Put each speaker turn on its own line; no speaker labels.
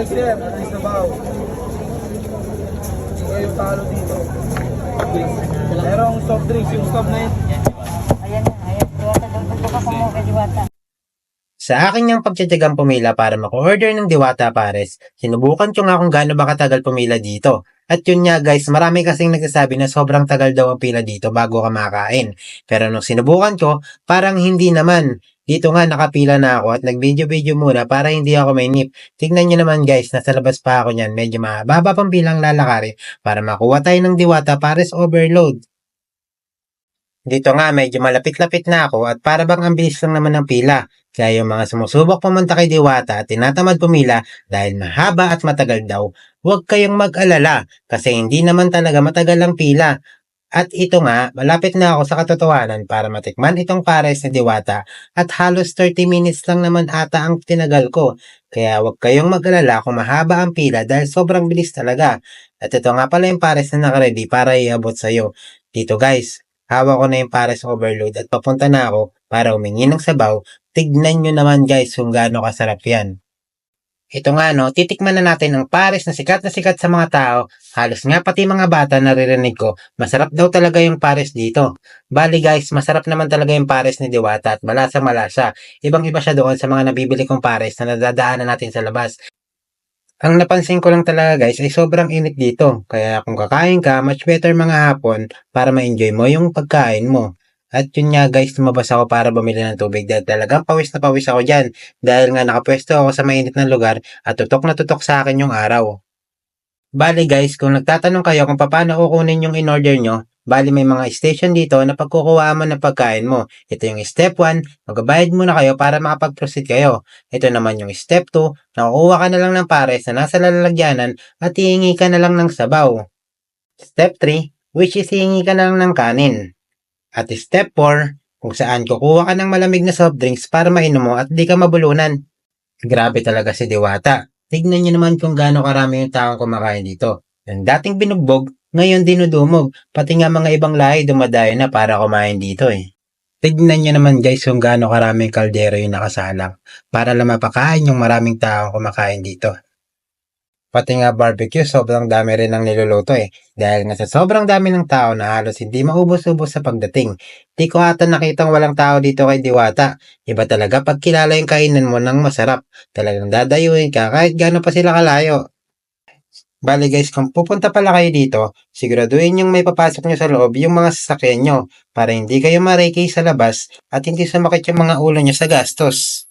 Next year, alis na ba? Kayo talo dito. Merong soft drinks yung stop na yun.
Ayan na, ayan. Diwata, doon ka mo kay Diwata.
Sa akin niyang pagtsatsagang pumila para mako-order ng Diwata Pares, sinubukan ko nga kung gaano ba katagal pumila dito. At yun nga guys, marami kasing nagsasabi na sobrang tagal daw ang pila dito bago ka makain. Pero nung sinubukan ko, parang hindi naman. Dito nga nakapila na ako at nag-video-video muna para hindi ako mainip. Tignan nyo naman guys, nasa labas pa ako niyan. Medyo mahaba pang bilang lalakarin para makuha tayo ng Diwata Pares Overload. Dito nga medyo malapit-lapit na ako at para bang ang bilis lang naman ng pila. Kaya yung mga sumusubok pumunta kay Diwata at tinatamad pumila dahil mahaba at matagal daw, huwag kayong mag-alala kasi hindi naman talaga matagal ang pila. At ito nga, malapit na ako sa katotohanan para matikman itong pares ni Diwata at halos 30 minutes lang naman ata ang tinagal ko. Kaya huwag kayong mag-alala kung mahaba ang pila dahil sobrang bilis talaga. At ito nga pala yung pares na nakaredy para iabot sa'yo. Dito guys, hawak ko na yung pares overload at papunta na ako para umingi ng sabaw tignan nyo naman guys kung gaano kasarap yan. Ito nga no, titikman na natin ang pares na sikat na sikat sa mga tao. Halos nga pati mga bata naririnig ko, masarap daw talaga yung pares dito. Bali guys, masarap naman talaga yung pares ni Diwata at malasa malasa. Ibang iba siya doon sa mga nabibili kong pares na nadadaanan natin sa labas. Ang napansin ko lang talaga guys ay sobrang init dito. Kaya kung kakain ka, much better mga hapon para ma-enjoy mo yung pagkain mo. At yun nga guys, lumabas ako para bumili ng tubig dahil talagang pawis na pawis ako dyan. Dahil nga nakapwesto ako sa mainit na lugar at tutok na tutok sa akin yung araw. Bali guys, kung nagtatanong kayo kung paano kukunin yung in-order nyo, bali may mga station dito na pagkukuha mo ng pagkain mo. Ito yung step 1, magbabayad muna kayo para makapag-proceed kayo. Ito naman yung step 2, nakukuha ka na lang ng pares na nasa lalagyanan at hihingi ka na lang ng sabaw. Step 3, which is hihingi ka na lang ng kanin. At step 4, kung saan kukuha ka ng malamig na soft drinks para mainom mo at di ka mabulunan. Grabe talaga si Diwata. Tignan niyo naman kung gaano karami yung taong kumakain dito. Yung dating binugbog, ngayon dinudumog. Pati nga mga ibang lahi dumadayo na para kumain dito eh. Tignan niyo naman guys kung gaano karaming kaldero yung nakasalang para lang mapakain yung maraming taong kumakain dito. Pati nga barbecue, sobrang dami rin ang niluluto eh. Dahil nga sa sobrang dami ng tao na halos hindi maubos-ubos sa pagdating. Di ko ata nakitang walang tao dito kay Diwata. Iba talaga pag kilala yung kainan mo ng masarap. Talagang dadayuin ka kahit gaano pa sila kalayo. Bali guys, kung pupunta pala kayo dito, siguraduhin yung may papasok nyo sa loob yung mga sasakyan nyo para hindi kayo marikay sa labas at hindi sumakit yung mga ulo nyo sa gastos.